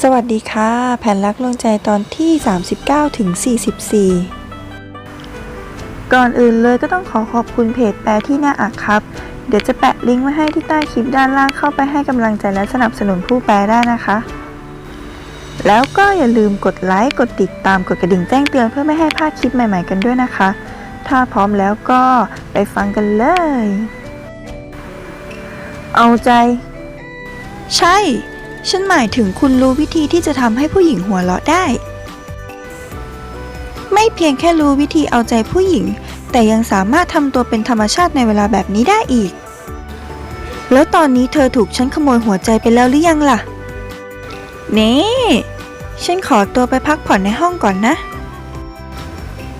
สวัสดีค่ะ แผ่นรักลวงใจตอนที่ 39ถึง44 ก่อนอื่นเลยก็ต้องขอขอบคุณเพจแปลที่น่าอ่านครับ เดี๋ยวจะแปะลิงก์ไว้ให้ที่ใต้คลิปด้านล่างเข้าไปให้กำลังใจและสนับสนุนผู้แปลได้นะคะ แล้วก็อย่าลืมกดไลค์กดติดตามกดกระดิ่งแจ้งเตือนเพื่อไม่ให้พลาดคลิปใหม่ ๆ กันด้วยนะคะ ถ้าพร้อมแล้วก็ไปฟังกันเลย เอาใจ ใช่ ฉันหมายถึงคุณรู้วิธีที่จะทำให้ผู้หญิงหัวเราะได้ ไม่เพียงแค่รู้วิธีเอาใจผู้หญิง แต่ยังสามารถทำตัวเป็นธรรมชาติในเวลาแบบนี้ได้อีก แล้วตอนนี้เธอถูกฉันขโมยหัวใจไปแล้วหรือยังล่ะ นี่ ฉันขอตัวไปพักผ่อนในห้องก่อนนะ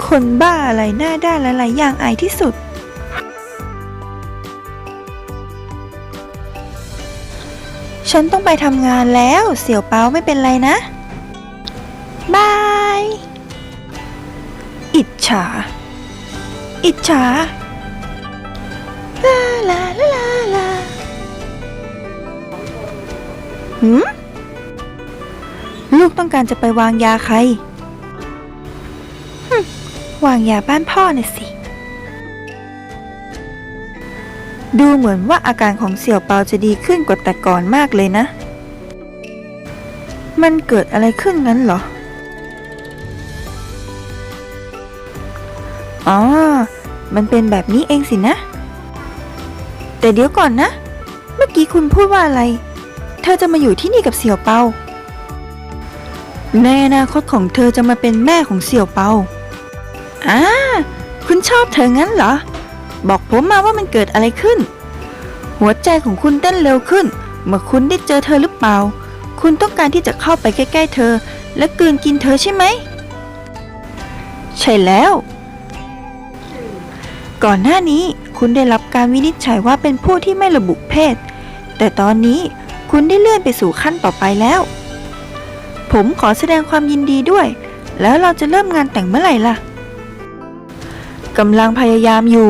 คนบ้าอะไรหน้าด้านและหลายอย่างอายที่สุด ฉันต้องไปทำงานแล้ว เสี่ยวเปาไม่เป็นไรนะ บาย อิจฉา อิจฉา ลาลาลาลาลาหืม ลูกต้องการจะไปวางยาใครหึวางยาบ้านพ่อน่ะสิ ดูเหมือนว่าอาการของเสี่ยวเปาจะดีขึ้นกว่าแต่ก่อนมากเลยนะ มันเกิดอะไรขึ้นงั้นเหรอ อ๋อ มันเป็นแบบนี้เองสินะ แต่เดี๋ยวก่อนนะ เมื่อกี้คุณพูดว่าอะไร เธอจะมาอยู่ที่นี่กับเสี่ยวเปา ในอนาคตของเธอจะมาเป็นแม่ของเสี่ยวเปาอ่าคุณชอบเธองั้นเหรอ บอกผมมาว่ามันเกิดอะไรขึ้น หัวใจของคุณเต้นเร็วขึ้น เมื่อคุณได้เจอเธอหรือเปล่า คุณต้องการที่จะเข้าไปใกล้ๆเธอ และกืนกินเธอใช่ไหม ใช่แล้ว ก่อนหน้านี้คุณได้รับการวินิจฉัยว่าเป็นผู้ที่ไม่ระบุเพศ แต่ตอนนี้คุณได้เลื่อนไปสู่ขั้นต่อไปแล้ว ผมขอแสดงความยินดีด้วย แล้วเราจะเริ่มงานแต่งเมื่อไหร่ล่ะกำลังพยายามอยู่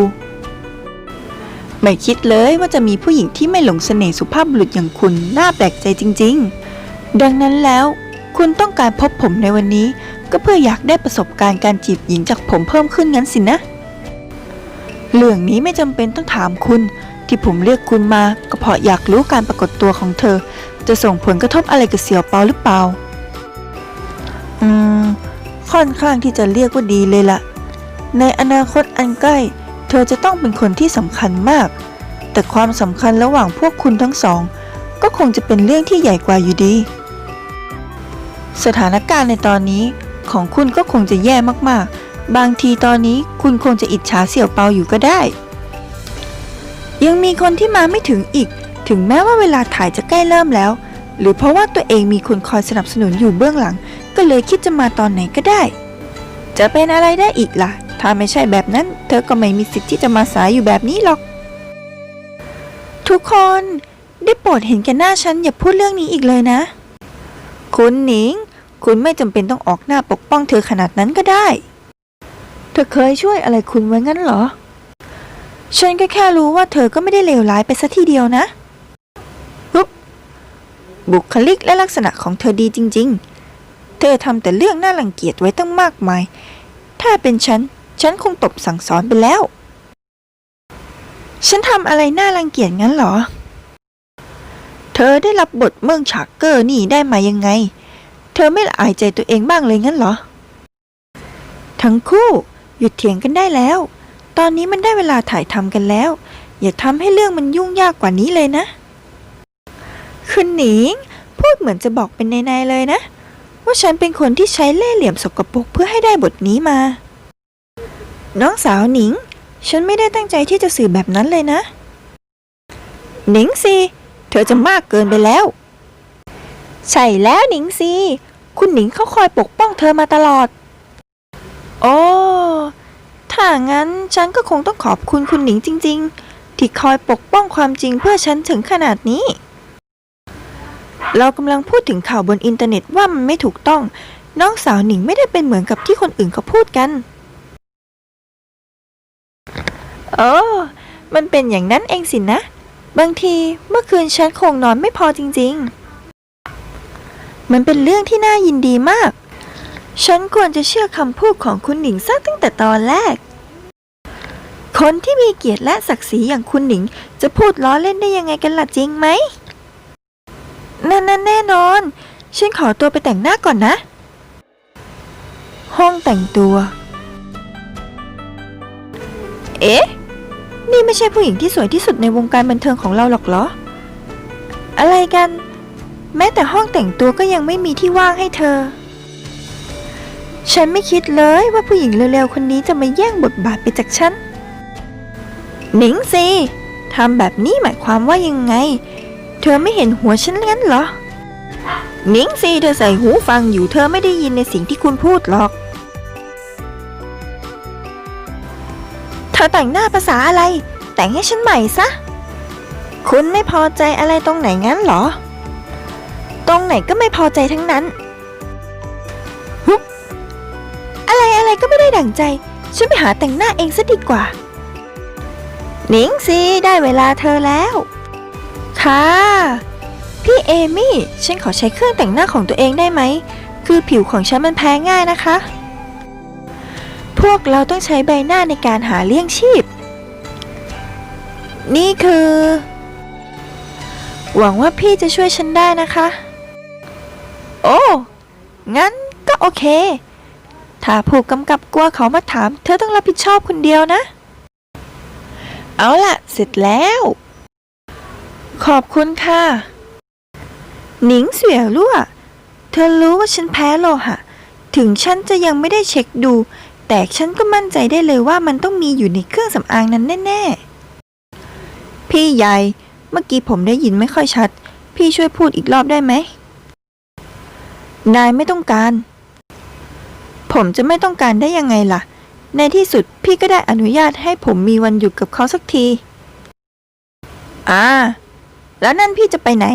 ไม่คิดเลยว่าจะมีผู้หญิงที่ไม่หลงเสน่ห์สุภาพบุรุษอย่างคุณน่าแปลกใจจริง ๆ ดังนั้นแล้วคุณต้องการพบผมในวันนี้ ก็เพื่ออยากได้ประสบการณ์การจีบหญิงจากผมเพิ่มขึ้นงั้นสินะ เรื่องนี้ไม่จำเป็นต้องถามคุณ ที่ผมเรียกคุณมาก็เพราะอยากรู้การปรากฏตัวของเธอ จะส่งผลกระทบอะไรกับเสี่ยวเปาหรือเปล่า อืม ค่อนข้างที่จะเรียกว่าดีเลยล่ะ ในอนาคตอันใกล้ เธอจะต้องเป็นคนที่สำคัญมาก แต่ความสำคัญระหว่างพวกคุณทั้งสอง ก็คงจะเป็นเรื่องที่ใหญ่กว่าอยู่ดี สถานการณ์ในตอนนี้ของคุณก็คงจะแย่มากๆ บางทีตอนนี้คุณคงจะอิจฉาเสี่ยวเปาอยู่ก็ได้ ยังมีคนที่มาไม่ถึงอีก ถึงแม้ว่าเวลาถ่ายจะใกล้เริ่มแล้ว หรือเพราะว่าตัวเองมีคนคอยสนับสนุนอยู่เบื้องหลัง ก็เลยคิดจะมาตอนไหนก็ได้ จะเป็นอะไรได้อีกล่ะ ถ้าไม่ใช่แบบนั้น เธอก็ไม่มีสิทธิ์ที่จะมาสายอยู่แบบนี้หรอก ทุกคนได้โปรดเห็นแก่หน้าฉันอย่าพูดเรื่องนี้อีกเลยนะ คุณหนิง คุณไม่จำเป็นต้องออกหน้าปกป้องเธอขนาดนั้นก็ได้ เธอเคยช่วยอะไรคุณไว้งั้นเหรอ ฉันก็แค่รู้ว่าเธอก็ไม่ได้เลวร้ายไปซะทีเดียวนะปุ๊บบุคลิกและลักษณะของเธอดีจริง ๆ เธอทำแต่เรื่องน่ารังเกียจไว้ตั้งมากมาย ถ้าเป็นฉัน ฉันคงตบสั่งสอนไปแล้ว ฉันทำอะไรน่ารังเกียจงั้นเหรอ เธอได้รับบทเมืองฉากเกอร์นี่ได้มายังไง เธอไม่ละอายใจตัวเองบ้างเลยงั้นเหรอ ทั้งคู่หยุดเถียงกันได้แล้ว ตอนนี้มันได้เวลาถ่ายทำกันแล้ว อย่าทำให้เรื่องมันยุ่งยากกว่านี้เลยนะ คุณหนิง พูดเหมือนจะบอกเป็นในๆเลยนะ ว่าฉันเป็นคนที่ใช้เล่ห์เหลี่ยมสกปรกเพื่อให้ได้บทนี้มา น้องสาวหนิง ฉันไม่ได้ตั้งใจที่จะสื่อแบบนั้นเลยนะ หนิงสิเธอจะมากเกินไปแล้ว ใช่แล้วหนิงสิคุณหนิงเขาคอยปกป้องเธอมาตลอด โอ้ถ้างั้นฉันก็คงต้องขอบคุณคุณหนิงจริง ๆ ที่คอยปกป้องความจริงเพื่อฉันถึงขนาดนี้ เรากำลังพูดถึงข่าวบนอินเทอร์เน็ตว่ามันไม่ถูกต้อง น้องสาวหนิงไม่ได้เป็นเหมือนกับที่คนอื่นเขาพูดกัน โอ้มันเป็นอย่างนั้นเองสินะ บางทีเมื่อคืนฉันคงนอนไม่พอจริง ๆ มันเป็นเรื่องที่น่ายินดีมาก ฉันควรจะเชื่อคำพูดของคุณหนิงซะตั้งแต่ตอนแรก คนที่มีเกียรติและศักดิ์ศรีอย่างคุณหนิง จะพูดล้อเล่นได้ยังไงกันล่ะจริงไหมนั่นนั่นแน่นอน ฉันขอตัวไปแต่งหน้าก่อนนะ ห้องแต่งตัว เอ๊ะ นี่ไม่ใช่ผู้หญิงที่สวยที่สุดในวงการบันเทิงของเราหรอกเหรอ อะไรกัน แม้แต่ห้องแต่งตัวก็ยังไม่มีที่ว่างให้เธอ ฉันไม่คิดเลยว่าผู้หญิงเร็วๆคนนี้จะมาแย่งบทบาทไปจากฉัน หนิงสิทำแบบนี้หมายความว่ายังไง เธอไม่เห็นหัวฉันงั้นเหรอ หนิงสิเธอใส่หูฟังอยู่เธอไม่ได้ยินในสิ่งที่คุณพูดหรอก อแต่งหน้าภาษาอะไร แต่งให้ฉันใหม่ซะ คุณไม่พอใจอะไรตรงไหนงั้นเหรอ ตรงไหนก็ไม่พอใจทั้งนั้นหุอะไรอะไรก็ไม่ได้ดั่งใจ ฉันไปหาแต่งหน้าเองซะดีกว่า หนิงสิได้เวลาเธอแล้ว ค่ะ พี่เอมี่ ฉันขอใช้เครื่องแต่งหน้าของตัวเองได้ไหม คือผิวของฉันมันแพ้ง่ายนะคะ พวกเราต้องใช้ใบหน้าในการหาเลี้ยงชีพ นี่คือ หวังว่าพี่จะช่วยฉันได้นะคะ โอ้ งั้นก็โอเค ถ้าผู้กำกับกลัวเขามาถาม เธอต้องรับผิดชอบคนเดียวนะ เอาล่ะ เสร็จแล้ว ขอบคุณค่ะ หนิงเสี่ยวลั่ว เธอรู้ว่าฉันแพ้โลหะ ถึงฉันจะยังไม่ได้เช็คดู แต่ฉันก็มั่นใจได้เลยว่ามันต้องมีอยู่ในเครื่องสำอางนั้นแน่ ๆ พี่ใหญ่ เมื่อกี้ผมได้ยินไม่ค่อยชัด พี่ช่วยพูดอีกรอบได้ไหม นายไม่ต้องการ ผมจะไม่ต้องการได้ยังไงล่ะ ในที่สุดพี่ก็ได้อนุญาตให้ผมมีวันหยุดกับเขาสักที อ่า แล้วนั่นพี่จะไปไหน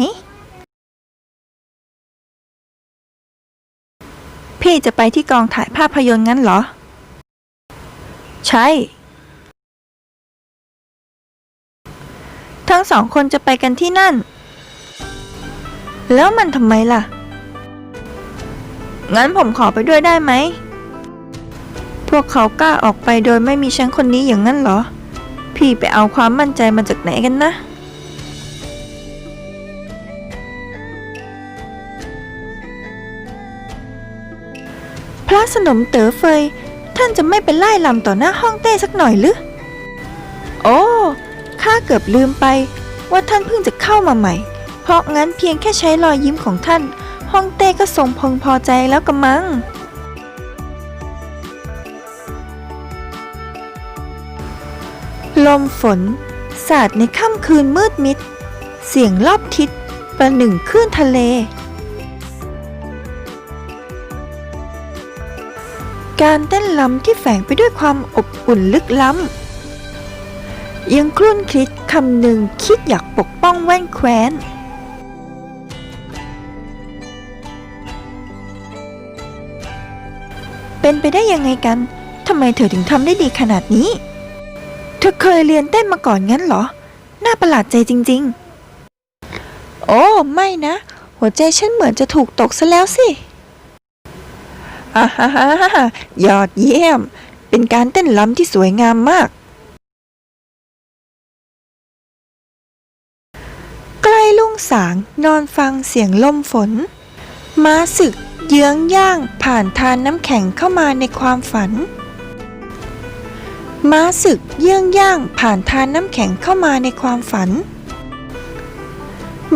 พี่จะไปที่กองถ่ายภาพยนตร์งั้นเหรอ ใช่ ทั้งสองคนจะไปกันที่นั่น แล้วมันทำไมล่ะ งั้นผมขอไปด้วยได้ไหม พวกเขากล้าออกไปโดยไม่มีฉันคนนี้อย่างนั้นเหรอ พี่ไปเอาความมั่นใจมาจากไหนกันนะพระสนมเต๋อเฟย ท่านจะไม่ไปไล่ลำต่อหน้าห้องเต้สักหน่อยหรือ โอ้ ข้าเกือบลืมไป ว่าท่านเพิ่งจะเข้ามาใหม่ เพราะงั้นเพียงแค่ใช้รอยยิ้มของท่าน ห้องเต้ก็ทรงพงพอใจแล้วกะมัง ลมฝน สาดในค่ำคืนมืดมิด เสียงรอบทิศประหนึ่งคลื่นทะเล การเต้นลำที่แฝงไปด้วยความอบอุ่นลึกล้ำยังคลุ่นคิดคำหนึ่งคิดอยากปกป้องแว่นแคว้น เป็นไปได้ยังไงกันทำไมเธอถึงทำได้ดีขนาดนี้ เธอเคยเรียนเต้นมาก่อนงั้นเหรอ น่าประหลาดใจจริง ๆ โอ้ ไม่นะ หัวใจฉันเหมือนจะถูกตกซะแล้วสิ ฮ่าฮ่าฮ่ายอดเยี่ยม เป็นการเต้นล้ำที่สวยงามมาก ใกล้ลุ่งสางนอนฟังเสียงลมฝน ม้าศึกเยื้องย่างผ่านทานน้ำแข็งเข้ามาในความฝัน ม้าศึกเยื้องย่างผ่านทานน้ำแข็งเข้ามาในความฝัน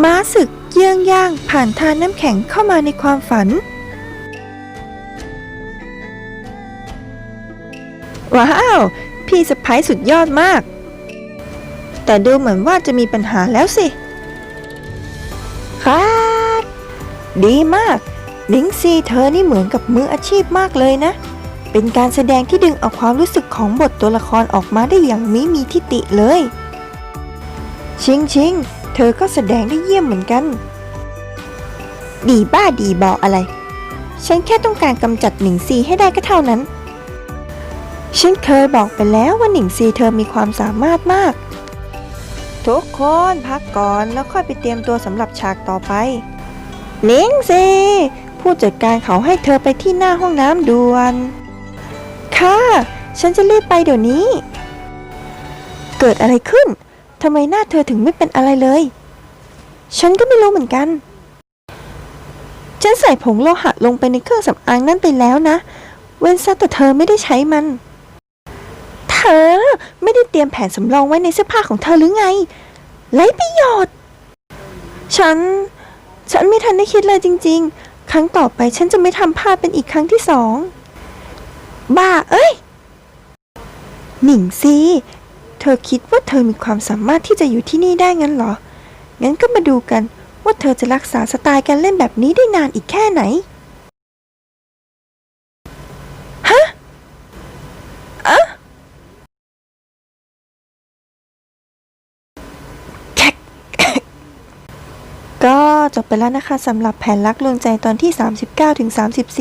ม้าศึกเยื้องย่างผ่านทานน้ำแข็งเข้ามาในความฝัน ว้าว พี่สะพ้ายสุดยอดมาก แต่ดูเหมือนว่าจะมีปัญหาแล้วสิ ครับ ดีมากลิงซีเธอนี่เหมือนกับมืออาชีพมากเลยนะ เป็นการแสดงที่ดึงเอาความรู้สึกของบทตัวละครออกมาได้อย่างมิมีทิติเลย ชิงชิงเธอก็แสดงได้เยี่ยมเหมือนกัน ดีบ้าดีบออะไร ฉันแค่ต้องการกำจัดหนิงซีให้ได้ก็เท่านั้น ฉันเคยบอกไปแล้วว่าหนิงซีเธอมีความสามารถมาก ทุกคนพักก่อนแล้วค่อยไปเตรียมตัวสำหรับฉากต่อไป หนิงสิผู้จัดการเขาให้เธอไปที่หน้าห้องน้ำด่วน ค่ะ ฉันจะรีบไปเดี๋ยวนี้ เกิดอะไรขึ้นทำไมหน้าเธอถึงไม่เป็นอะไรเลย ฉันก็ไม่รู้เหมือนกัน ฉันใส่ผงโลหะลงไปในเครื่องสำอางนั่นไปแล้วนะ เว้นซะแต่เธอไม่ได้ใช้มัน ธอ ไม่ได้เตรียมแผนสำรองไว้ในเสื้อผ้าของเธอหรือไงไรประโยชน์ ฉัน ฉันไม่ทันได้คิดเลยจริง ๆ ครั้งต่อไปฉันจะไม่ทำพลาดเป็นอีกครั้งที่สอง บ้า เอ้ย หนิงซีเธอคิดว่าเธอมีความสามารถที่จะอยู่ที่นี่ได้งั้นเหรอ งั้นก็มาดูกันว่าเธอจะรักษาสไตล์การเล่นแบบนี้ได้นานอีกแค่ไหน ฮะอะแคะ ก็ จบไปแล้วนะคะสำหรับแผนรักลวงใจตอนที่ 39ถึง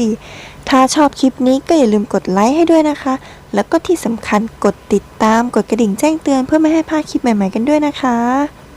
34ถ้าชอบคลิปนี้ก็อย่าลืมกดไลค์ให้ด้วยนะคะ แล้วก็ที่สำคัญกดติดตามกดกระดิ่งแจ้งเตือนเพื่อไม่ให้พลาดคลิปใหม่ๆกันด้วยนะคะ